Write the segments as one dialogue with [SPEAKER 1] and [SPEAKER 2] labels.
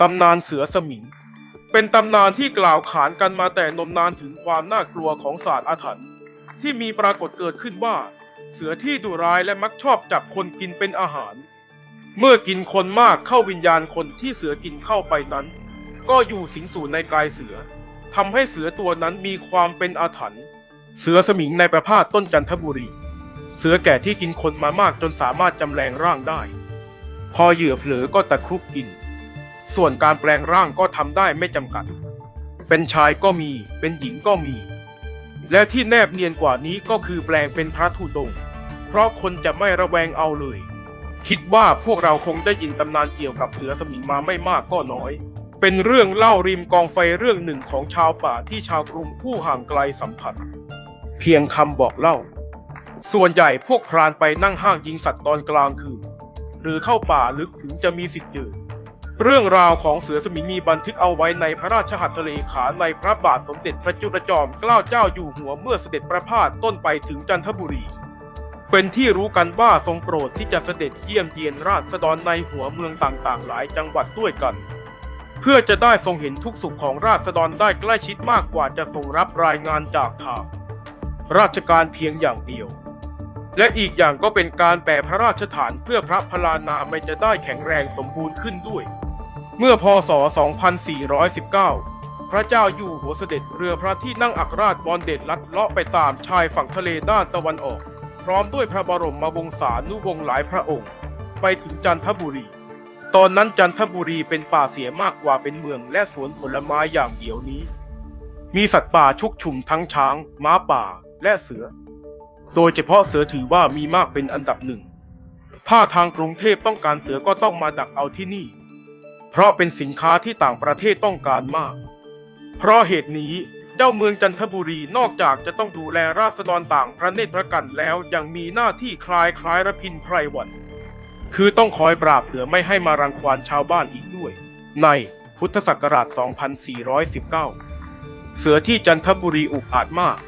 [SPEAKER 1] ตำนานเสือสมิง เป็นตำนานที่กล่าวขานกันมาแต่นมนานถึงความน่ากลัวของศาสตร์อาถรรพ์ที่มีปรากฏเกิดขึ้นว่า เสือที่ดุร้ายและมักชอบจับคนกินเป็นอาหาร เมื่อกินคนมากเข้าวิญญาณคนที่เสือกินเข้าไปนั้น ก็อยู่สิงสู่ในกายเสือทำให้เสือตัวนั้นมีความเป็นอาถรรพ์เสือสมิงในประพาสต้นจันทบุรี เสือแก่ที่กินคนมามากจนสามารถจำแรงร่างได้ พอเหยื่อเผลอก็ตะครุบกิน ส่วนการแปลงร่างก็ทำได้ไม่จำกัด เป็นชายก็มี เป็นหญิงก็มี และที่แนบเนียนกว่านี้ก็คือแปลงเป็นพระธุดง เพราะคนจะไม่ระแวงเอาเลย คิดว่าพวกเราคงได้ยินตำนานเกี่ยวกับเสือสมิงมาไม่มากก็น้อย เป็นเรื่องเล่าริมกองไฟเรื่องหนึ่งของชาวป่าที่ชาวกรุงผู้ห่างไกลสัมผัส เพียงคำบอกเล่า ส่วนใหญ่พวกพรานไปนั่งห้างยิงสัตว์ตอนกลางคืนหรือเข้าป่าลึกถึงจะมีสิทธิ์เจอ เรื่องราวของเสือสมิงมีบันทึกเอาไว้ในพระราชหัตถเลขาในพระบาทสมเด็จพระจุลจอมเกล้าเจ้าอยู่หัวเมื่อเสด็จประพาสต้นไปถึงจันทบุรี เป็นที่รู้กันว่าทรงโปรดที่จะเสด็จเยี่ยมเยียนราษฎรในหัวเมืองต่างๆ หลายจังหวัดด้วยกัน เพื่อจะได้ทรงเห็นทุกสุขของราษฎรได้ใกล้ชิดมากกว่าจะทรงรับรายงานจากทางราชการเพียงอย่างเดียว และอีกอย่างก็เป็นการแปลพระราชฐานเพื่อพระพลานามัยจะได้แข็งแรงสมบูรณ์ขึ้นด้วย เมื่อพศ 2419 พระเจ้าอยู่หัวเสด็จเรือพระที่นั่งอัครราชบอลเด็ดลัดเลาะไปตามชายฝั่งทะเลด้านตะวันออก พร้อมด้วยพระบรมวงศานุวงศ์หลายพระองค์ ไปถึงจันทบุรี ตอนนั้นจันทบุรีเป็นป่าเสียมากกว่าเป็นเมืองและสวนผลไม้อย่างเดียวนี้ มีสัตว์ป่าชุกชุมทั้งช้าง ม้าป่าและเสือ โดยเฉพาะเสือถือว่ามีมากเป็นอันดับหนึ่ง ถ้าทางกรุงเทพต้องการเสือก็ต้องมาดักเอาที่นี่ เพราะเป็นสินค้าที่ต่างประเทศต้องการมาก เพราะเหตุนี้เจ้าเมืองจันทบุรีนอกจากจะต้องดูแลราษฎรต่างพระเนตรพระกันแล้วยังมีหน้าที่คลายคล้ายระพินไพรวัน คือต้องคอยปราบเสือไม่ให้มารังควานชาวบ้านอีกด้วย ในพุทธศักราช 2419 เสือที่จันทบุรีอุกอาจมาก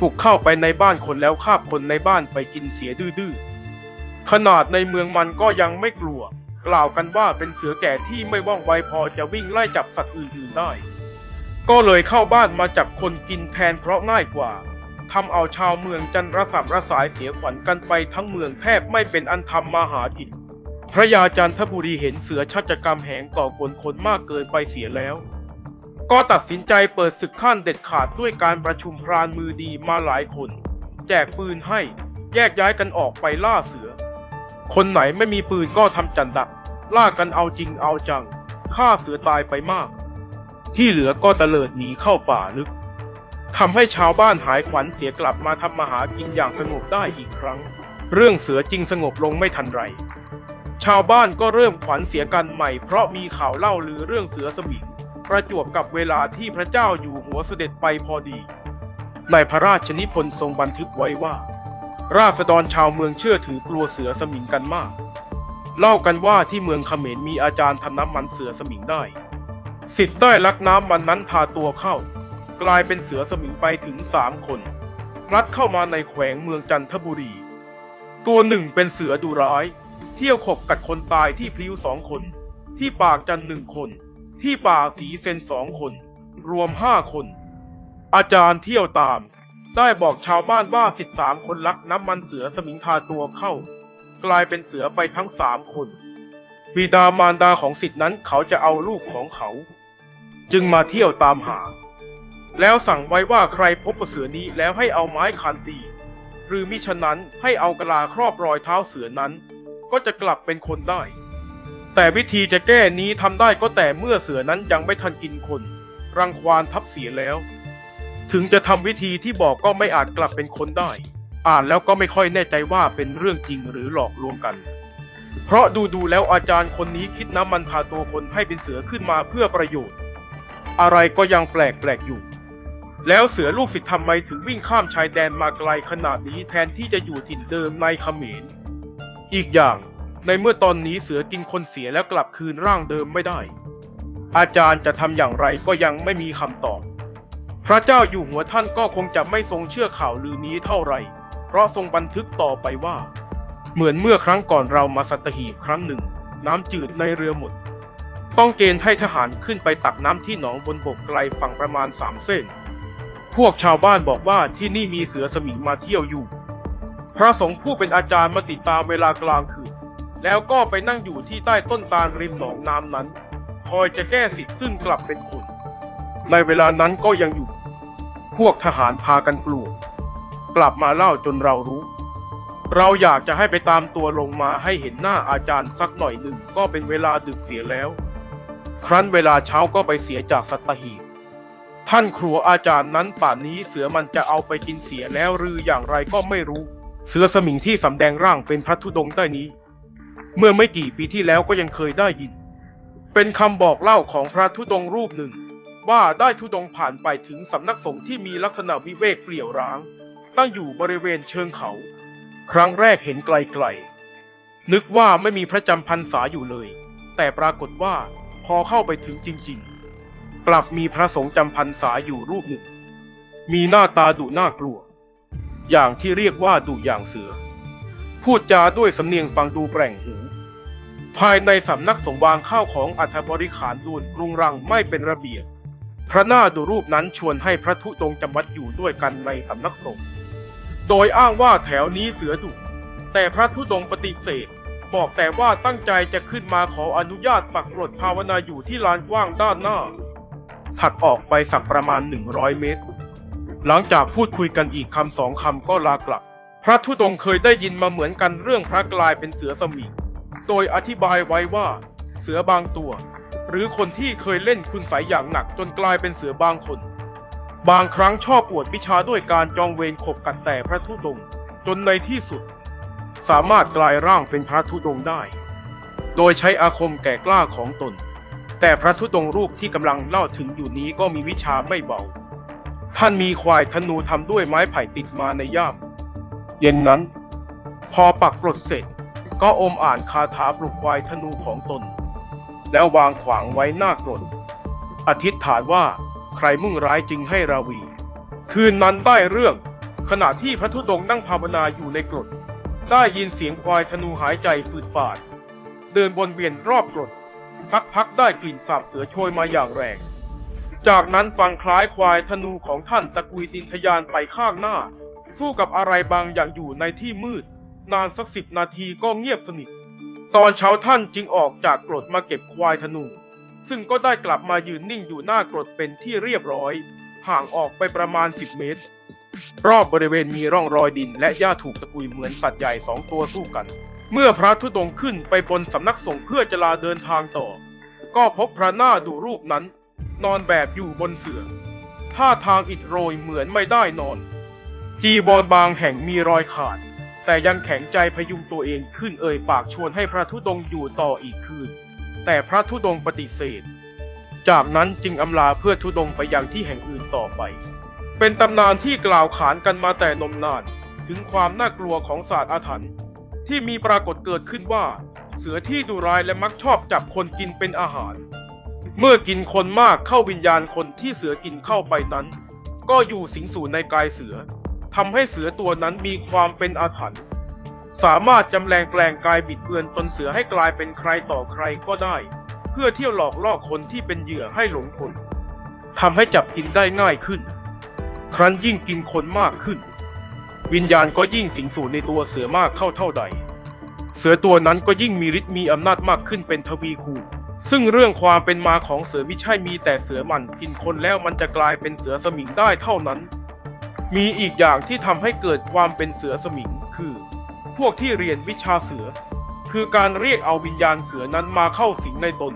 [SPEAKER 1] บุกเข้าไปในบ้านคนแล้วคาบคนในบ้านไปกินเสียดื้อๆขนาดในเมืองมันก็ยังไม่กลัว กล่าวกันว่าเป็นเสือแก่ที่ไม่ว่องไวพอจะวิ่งไล่จับสัตว์อื่นๆได้ ก็เลยเข้าบ้านมาจับคนกินแทนเพราะง่ายกว่าทำเอาชาวเมืองจันระสับระสายเสียขวัญกันไปทั้งเมืองแทบไม่เป็นอันทำมาหากินพระยาจันทบุรีเห็นเสือชัจกรรมแหงก่อกวนคนมากเกินไปเสียแล้ว ก็ตัดสินใจเปิดศึกขั้นเด็ดขาดด้วยการประชุมพรานมือดีมาหลายคน แจกปืนให้แยกย้ายกันออกไปล่าเสือ คนไหนไม่มีปืนก็ทำจันดักล่ากันเอาจริงเอาจังฆ่าเสือตายไปมาก ที่เหลือก็ตะเลิดหนีเข้าป่าลึกทำให้ชาวบ้านหายขวัญเสียกลับมาทำมาหากินอย่างสงบได้อีกครั้ง เรื่องเสือจริงสงบลงไม่ทันไร ชาวบ้านก็เริ่มขวัญเสียกันใหม่เพราะมีข่าวเล่าลือเรื่องเสือสมิงประจวบกับเวลาที่พระเจ้าอยู่หัวเสด็จไปพอดี ในพระราชนิพนธ์ทรงบันทึกไว้ว่า ราษฎรชาวเมืองเชื่อถือกลัวเสือสมิงกันมาก เล่ากันว่าที่เมืองเขมรมีอาจารย์ทำน้ำมันเสือสมิงได้ สิทธิ์ได้ลักน้ำมันนั้นทาตัวเข้า กลายเป็นเสือสมิงไปถึงสามคน รัดเข้ามาในแขวงเมืองจันทบุรี ตัวหนึ่งเป็นเสือดุร้าย เที่ยวขบกัดคนตายที่พลิ้วสองคน ที่ปากจันหนึ่งคน ที่ป่าสีเซนสองคน รวมห้าคน อาจารย์เที่ยวตาม ได้บอกชาวบ้านว่าสิทธิสามคนลักน้ำมันเสือสมิงทาตัวเข้า กลายเป็นเสือไปทั้งสามคน บิดามารดาของสิทธินั้นเขาจะเอาลูกของเขา จึงมาเที่ยวตามหา แล้วสั่งไว้ว่าใครพบเสือนี้แล้วให้เอาไม้คานตี หรือมิฉะนั้นให้เอากะลาครอบรอยเท้าเสือนั้น ก็จะกลับเป็นคนได้ แต่วิธีจะแก้นี้ทำได้ก็แต่เมื่อเสือนั้นยังไม่ทันกินคน รังควานทับเสียแล้ว ถึงจะทำวิธีที่บอกก็ไม่อาจกลับเป็นคนได้ อ่านแล้วก็ไม่ค่อยแน่ใจว่าเป็นเรื่องจริงหรือหลอกลวงกัน เพราะดูดูแล้วอาจารย์คนนี้คิดน้ำมันทาตัวคนให้เป็นเสือขึ้นมาเพื่อประโยชน์ อะไรก็ยังแปลกแปลกอยู่ แล้วเสือลูกศิษย์ทำไมถึงวิ่งข้ามชายแดนมาไกลขนาดนี้แทนที่จะอยู่ถิ่นเดิมในเขมร อีกอย่างในเมื่อตอนนี้เสือกินคนเสียแล้วกลับคืนร่างเดิมไม่ได้ อาจารย์จะทำอย่างไรก็ยังไม่มีคำตอบ พระเจ้าอยู่หัวท่านก็คงจะไม่ทรงเชื่อข่าวลือนี้เท่าไหร่ เพราะทรงบันทึกต่อไปว่า เหมือนเมื่อครั้งก่อนเรามาสัตหีบครั้งหนึ่ง น้ำจืดในเรือหมด ต้องเกณฑ์ให้ทหารขึ้นไปตักน้ำที่หนองบนบกไกลฝั่งประมาณสามเส้น พวกชาวบ้านบอกว่าที่นี่มีเสือสมิงมาเที่ยวอยู่ พระสงฆ์ผู้เป็นอาจารย์มาติดตามเวลากลางคืน แล้วก็ไปนั่งอยู่ที่ใต้ต้นตาลริมหนองน้ำนั้น คอยจะแก้สิทธิ์ซึ่งกลับเป็นคน ในเวลานั้นก็ยังอยู่ พวกทหารพากันกลัว กลับมาเล่าจนเรารู้ เราอยากจะให้ไปตามตัวลงมาให้เห็นหน้าอาจารย์สักหน่อยหนึ่งก็เป็นเวลาดึกเสียแล้ว ครั้นเวลาเช้าก็ไปเสียจากสัตหีบท่านครัวอาจารย์นั้นป่านนี้เสือมันจะเอาไปกินเสียแล้วหรืออย่างไรก็ไม่รู้ เสือสมิงที่สำแดงร่างเป็นพระธุดงค์ได้นี้ เมื่อไม่กี่ปีที่แล้วก็ยังเคยได้ยิน เป็นคำบอกเล่าของพระธุดงค์รูปหนึ่ง ว่าได้ธุดงผ่านไปถึงสำนักสงฆ์ที่มีลักษณะวิเวกเปลี่ยวร้าง ตั้งอยู่บริเวณเชิงเขา ครั้งแรกเห็นไกลๆ นึกว่าไม่มีพระจำพรรษาอยู่เลย แต่ปรากฏว่าพอเข้าไปถึงจริงๆ กลับมีพระสงฆ์จำพรรษาอยู่รูปหนึ่ง มีหน้าตาดุน่ากลัว อย่างที่เรียกว่าดุอย่างเสือ พูดจาด้วยสำเนียงฟังดูแปลงหูภายในสำนักสงฆ์วางข้าวของอัฐบริขารดวนกรุงรังไม่เป็นระเบียบ พระหน้าดูรูปนั้นชวนให้พระทุดงจำวัดอยู่ด้วยกันในสำนักสงฆ์ โดยอ้างว่าแถวนี้เสือดุ แต่พระธุดงปฏิเสธ บอกแต่ว่าตั้งใจจะขึ้นมาขออนุญาตปักกรดภาวนาอยู่ที่ลานกว้างด้านหน้า ถัดออกไปสักประมาณ 100 เมตร หลังจากพูดคุยกันอีกคำสองคำก็ลากลับ พระธุดงเคยได้ยินมาเหมือนกันเรื่องพระกลายเป็นเสือสมิง โดยอธิบายไว้ว่า เสือบางตัว หรือคนที่เคยเล่นคุณไสยอย่างหนักจนกลายเป็นเสือบางคน บางครั้งชอบปวดวิชาด้วยการจองเวรขบกัดแต่พระธุดงจนในที่สุด สามารถกลายร่างเป็นพระธุดงได้ โดยใช้อาคมแก่กล้าของตน แต่พระธุดงรูปที่กำลังเล่าถึงอยู่นี้ก็มีวิชาไม่เบา ท่านมีควายธนูทำด้วยไม้ไผ่ติดมาในย่าม เย็นนั้น พอปักกรดเสร็จ ก็อมอ่านคาถาปลุกควายธนูของตน แล้ววางขวางไว้หน้ากรดอธิษฐานว่าใครมุ่งร้ายจึงให้ราวี คืนนั้นได้เรื่องขณะที่พระธุดงค์นั่งภาวนาอยู่ในกรดได้ยินเสียงควายธนูหายใจฝืดฝาด เดินวนเวียนรอบกรดพักพักๆได้กลิ่นสาบเสือโชยมาอย่างแรง จากนั้นฟังคล้ายควายธนูของท่านตะกุยดินทะยานไปข้างหน้า สู้กับอะไรบางอย่างอยู่ในที่มืด นานสักสิบนาทีก็เงียบสนิท ตอนเช้าท่านจึงออกจากกรดมาเก็บควายธนู ซึ่งก็ได้กลับมายืนนิ่งอยู่หน้ากรดเป็นที่เรียบร้อย ห่างออกไปประมาณ 10 เมตร รอบบริเวณมีร่องรอยดิน และหญ้าถูกตะกุยเหมือนสัตว์ใหญ่สองตัวสู้กัน เมื่อพระธุดงขึ้นไปบนสำนักสงฆ์เพื่อจะลาเดินทางต่อ ก็พบพระหน้าดูรูปนั้น นอนแบบอยู่บนเสื่อท่าทางอิดโรยเหมือนไม่ได้นอน จีบอลบางแห่งมีรอยขาด แต่ยังแข็งใจพยุงตัวเองขึ้นเอ่ยปากชวนให้พระธุดงอยู่ต่ออีกคืน แต่พระธุดงปฏิเสธ จากนั้นจึงอำลาเพื่อธุดงไปยังที่แห่งอื่นต่อไป เป็นตำนานที่กล่าวขานกันมาแต่นมนาน ถึงความน่ากลัวของศาสตร์อาถรรพ์ที่มีปรากฏเกิดขึ้นว่า เสือที่ดุร้ายและมักชอบจับคนกินเป็นอาหาร เมื่อกินคนมากเข้าวิญญาณคนที่เสือกินเข้าไปนั้น ก็อยู่สิงสู่ในกายเสือ ทำให้เสือตัวนั้นมีความเป็นอาถรรพ์สามารถจำแรงแปลงกายบิดเบือนตนเสือให้กลายเป็นใครต่อใครก็ได้ เพื่อเที่ยวหลอกล่อคนที่เป็นเหยื่อให้หลงกลทำให้จับกินได้ง่ายขึ้น ครั้นยิ่งกินคนมากขึ้น วิญญาณก็ยิ่งสิงสู่ในตัวเสือมากเข้าเท่าใด เสือตัวนั้นก็ยิ่งมีฤทธิ์มีอำนาจมากขึ้นเป็นทวีคูณซึ่งเรื่องความเป็นมาของเสือไม่ใช่มีแต่เสือมันกินคนแล้วมันจะกลายเป็นเสือสมิงได้เท่านั้น มีอีกอย่างที่ทำให้เกิดความเป็นเสือสมิงคือ พวกที่เรียนวิชาเสือ คือการเรียกเอาวิญญาณเสือนั้นมาเข้าสิงในตน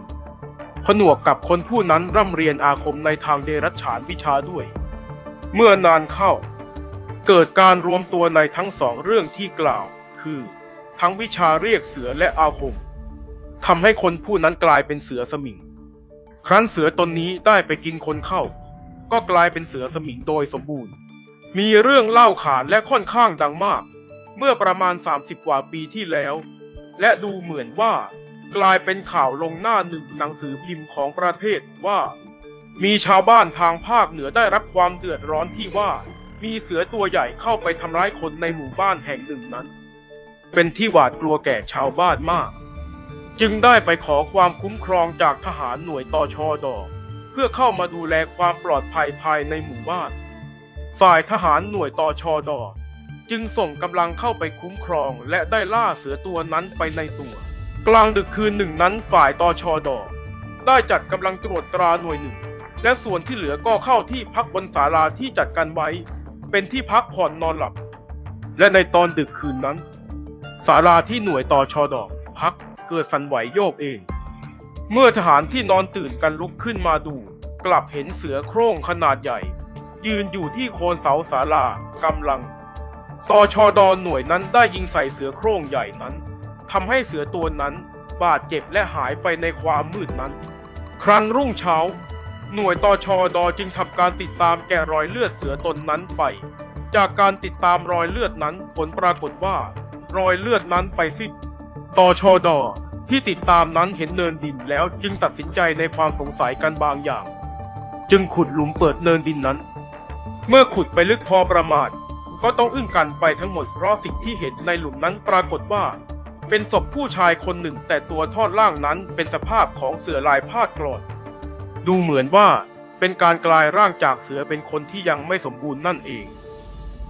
[SPEAKER 1] ผนวกกับคนผู้นั้นร่ำเรียนอาคมในทางเดรัจฉานวิชาด้วย เมื่อนานเข้า เกิดการรวมตัวในทั้งสองเรื่องที่กล่าว คือ ทั้งวิชาเรียกเสือและอาคมทำให้คนผู้นั้นกลายเป็นเสือสมิง ครั้นเสือตนนี้ได้ไปกินคนเข้า ก็กลายเป็นเสือสมิงโดยสมบูรณ์ มีเรื่องเล่าขานและค่อนข้างดังมาก เมื่อประมาณ 30 กว่าปีที่แล้ว และดูเหมือนว่า กลายเป็นข่าวลงหน้าหนึ่งหนังสือพิมพ์ของประเทศว่า มีชาวบ้านทางภาคเหนือได้รับความเดือดร้อนที่ว่า มีเสือตัวใหญ่เข้าไปทำร้ายคนในหมู่บ้านแห่งหนึ่งนั้น เป็นที่หวาดกลัวแก่ชาวบ้านมาก จึงได้ไปขอความคุ้มครองจากทหารหน่วยตอชอดเพื่อเข้ามาดูแลความปลอดภัยภายในหมู่บ้าน ฝ่ายทหารหน่วยตอชอดอจึงส่งกำลังเข้าไปคุ้มครองและได้ล่าเสือตัวนั้นไปในตัว กลางดึกคืนหนึ่งนั้นฝ่ายตอชอดอได้จัดกำลังตรวจตราหน่วยหนึ่ง และส่วนที่เหลือก็เข้าที่พักบนศาลาที่จัดกันไว้ เป็นที่พักผ่อนนอนหลับ และในตอนดึกคืนนั้นศาลาที่หน่วยตอชอดอพักเกิดสั่นไหวโยกเอง เมื่อทหารที่นอนตื่นกันลุกขึ้นมาดู กลับเห็นเสือโคร่งขนาดใหญ่ ยืนอยู่ที่โคนเสาศาลากำลังตชดอนหน่วยนั้นได้ยิงใส่เสือโคร่งใหญ่นั้นทำให้เสือตัวนั้นบาดเจ็บและหายไปในความมืดนั้น ครั้นรุ่งเช้า หน่วยตชดจึงทำการติดตามแกะรอยเลือดเสือตนนั้นไป จากการติดตามรอยเลือดนั้นผลปรากฏว่า รอยเลือดนั้นไปสิ้นตชดที่ติดตามนั้นเห็นเนินดินแล้วจึงตัดสินใจในความสงสัยกันบางอย่าง จึงขุดหลุมเปิดเนินดินนั้น เมื่อขุดไปลึกพอประมาณ ก็ต้องอึ้งกันไปทั้งหมดเพราะสิ่งที่เห็นในหลุมนั้นปรากฏว่า เป็นศพผู้ชายคนหนึ่งแต่ตัวทอดล่างนั้นเป็นสภาพของเสือลายพาดกรอดดูเหมือนว่าเป็นการกลายร่างจากเสือเป็นคนที่ยังไม่สมบูรณ์นั่นเอง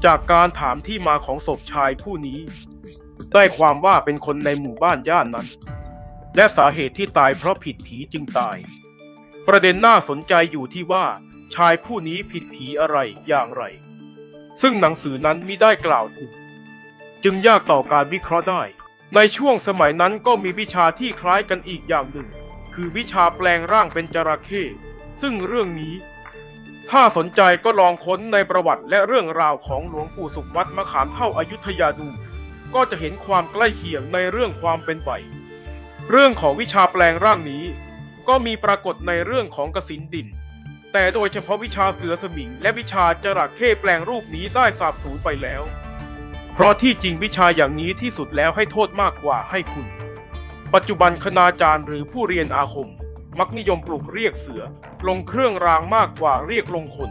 [SPEAKER 1] จากการถามที่มาของศพชายผู้นี้ ได้ความว่าเป็นคนในหมู่บ้านย่านนั้น และสาเหตุที่ตายเพราะผิดผีจึงตาย ประเด็นน่าสนใจอยู่ที่ว่า ชายผู้นี้ผิดผีอะไรอย่างไร ซึ่งหนังสือนั้นมิได้กล่าวถึง จึงยากต่อการวิเคราะห์ได้ ในช่วงสมัยนั้นก็มีวิชาที่คล้ายกันอีกอย่างหนึ่ง คือวิชาแปลงร่างเป็นจระเข้ซึ่งเรื่องนี้ ถ้าสนใจก็ลองค้นในประวัติและเรื่องราวของหลวงปู่สุขวัดมะขามเท่าอายุทยาดู ก็จะเห็นความใกล้เคียงในเรื่องความเป็นไปเรื่องของวิชาแปลงร่างนี้ ก็มีปรากฏในเรื่องของกสินดิน แต่โดยเฉพาะวิชาเสือสมิง และวิชาจระเข้แปลงรูปนี้ได้สาบสูญไปแล้ว เพราะที่จริงวิชาอย่างนี้ที่สุดแล้วให้โทษมากกว่าให้คุณ ปัจจุบันคณาจารย์หรือผู้เรียนอาคม มักนิยมปลูกเรียกเสือ ลงเครื่องรางมากกว่าเรียกลงคน